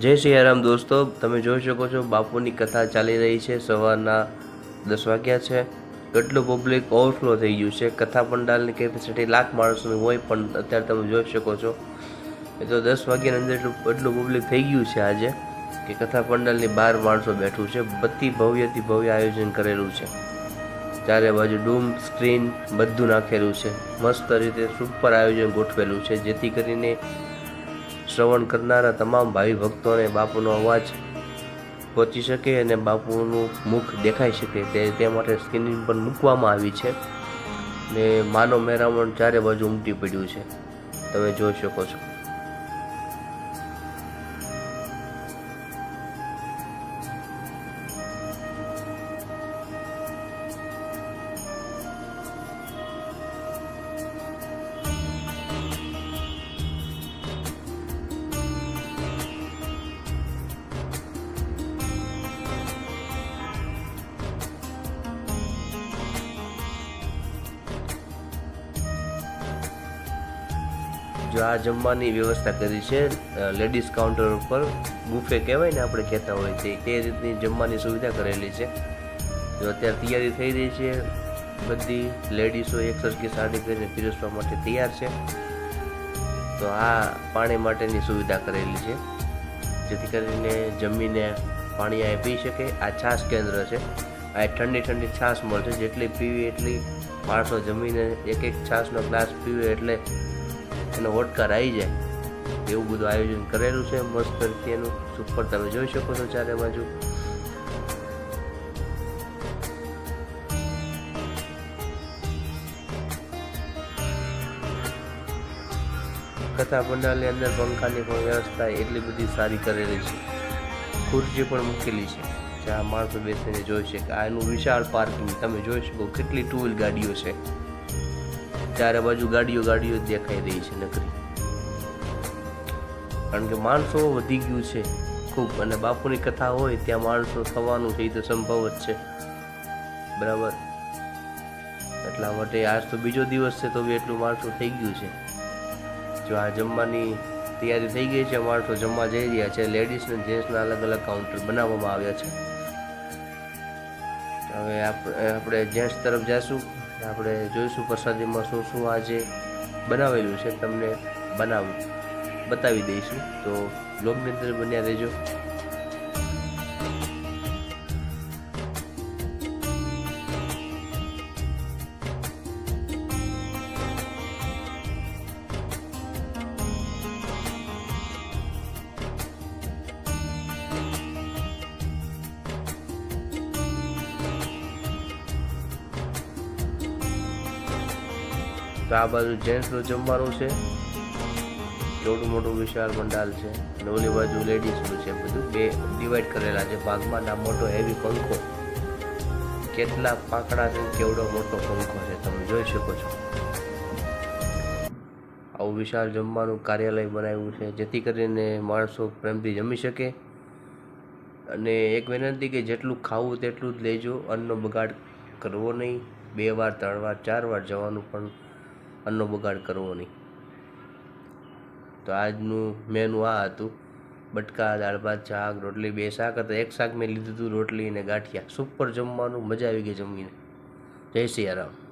જય સિયારામ દોસ્તો, તમે જોઈ શકો છો બાપુની કથા ચાલી રહી છે, સવારના દસ વાગ્યા છે. કેટલું પબ્લિક ઓવરફ્લો થઈ ગયું છે. કથા પંડાલની કેપેસિટી લાખ માણસોની હોય પણ અત્યારે તમે જોઈ શકો છો. એ તો દસ વાગ્યાની અંદર એટલું એટલું પબ્લિક થઈ ગયું છે આજે કે કથા પંડાલની બહાર માણસો બેઠું છે. બધી ભવ્યથી ભવ્ય આયોજન કરેલું છે. ચારે બાજુ ડૂમ, સ્ક્રીન બધું નાખેલું છે. મસ્ત રીતે સુપર આયોજન ગોઠવેલું છે. જેથી કરીને શ્રવણ કરનારા તમામ ભાવિ ભક્તોને બાપુનો અવાજ પહોંચી શકે અને બાપુનું મુખ દેખાઈ શકે. તે તે માટે સ્ક્રીનિંગ પણ મૂકવામાં આવી છે. ને માનો મેરામણ ચારે બાજુ ઉમટી પડ્યું છે. તમે જોઈ શકો છો. જો આ જમવાની વ્યવસ્થા કરી છે લેડીઝ કાઉન્ટર ઉપર બુફે કહેવાય ને આપણે કહેતા હોય તે તે રીતની જમવાની સુવિધા કરેલી છે. જો અત્યારે તૈયારી થઈ રહી છે, બધી લેડીઝો એક સરખી સાડી કરીને પીરસવા માટે તૈયાર છે. તો આ પાણી માટેની સુવિધા કરેલી છે, જેથી કરીને જમીને પાણી આ પી શકે. આ છાશ કેન્દ્ર છે. આ ઠંડી ઠંડી છાશ મળશે જેટલી પીવી એટલી માણસો જમીને એક એક છાશનો ગ્લાસ પીવે એટલે એનો હોટકાર આવી જાય. એવું બધું આયોજન કરેલું છે, મસ્ત રીતે સુપર. તમે જોઈ શકો છો ચારે બાજુ. કથા પંડાલની અંદર પંખાની પણ વ્યવસ્થા એટલી બધી સારી કરેલી છે. ખુરશી પણ મૂકેલી છે. જ્યાં માણસો બેસીને જોઈ શકે. આનું વિશાળ પાર્કિંગ. તમે જોઈ શકો કેટલી ટુ વ્હીલ ગાડીઓ છે. ચારે બાજુ ગાડીઓ ગાડીઓ દેખાઈ રહી છે નકરી. કારણ કે માણસો વધી ગયું છે ખૂબ અને બાપુની કથા હોય ત્યાં માણસો થવાનું છે, એ તો સંભવ જ છે. બરાબર? એટલા માટે આજ તો બીજો દિવસ છે, તો બી એટલું માણસો થઈ ગયું છે. જો આ જમવાની તૈયારી થઈ ગઈ છે, માણસો જમવા જઈ રહ્યા છે લેડીઝ અને જેન્ટ્સના અલગ અલગ કાઉન્ટર બનાવવામાં આવ્યા છે. હવે આપણે આપણે જેન્ટ્સ તરફ જઈશું આપણે જોઈશું પ્રસાદીમાં શું શું આજે બનાવેલું છે, તમને બનાવ, બતાવી દઈશું. તો બ્લોગની અંદર બન્યા રહેજો. તો આ બાજુ જેન્ટ્સનું જમવાનું છે. ચોટું મોટું વિશાળ મંડાલ છે. અને ઓલી બાજુ લેડીઝનું છે બધું. બે ડિવાઈડ કરેલા છે. ભાગમાં ના મોટો હેવી પંખો. કેટલા પાંકડા છે, કેવડો મોટો પંખો છે, તમે જોઈ શકો છો. આવું વિશાળ જમવાનું કાર્યાલય બનાવ્યું છે, જેથી કરીને માણસો પ્રેમથી જમી શકે. અને એક વિનંતી કે જેટલું ખાવું તેટલું જ લેજો. અન્નનો બગાડ કરવો નહીં. બે વાર, ત્રણ વાર, ચાર વાર જવાનું પણ અન્નનો બગાડ કરવો નહીં. તો આજનું મેનુ આ હતું. બટકા, દાળ ભાત, શાક, રોટલી, બે શાક હતા. એક શાક મેં લીધું હતું રોટલી અને ગાંઠિયા. સુપર જમવાનું, મજા આવી ગઈ જમીને. જય સિયારામ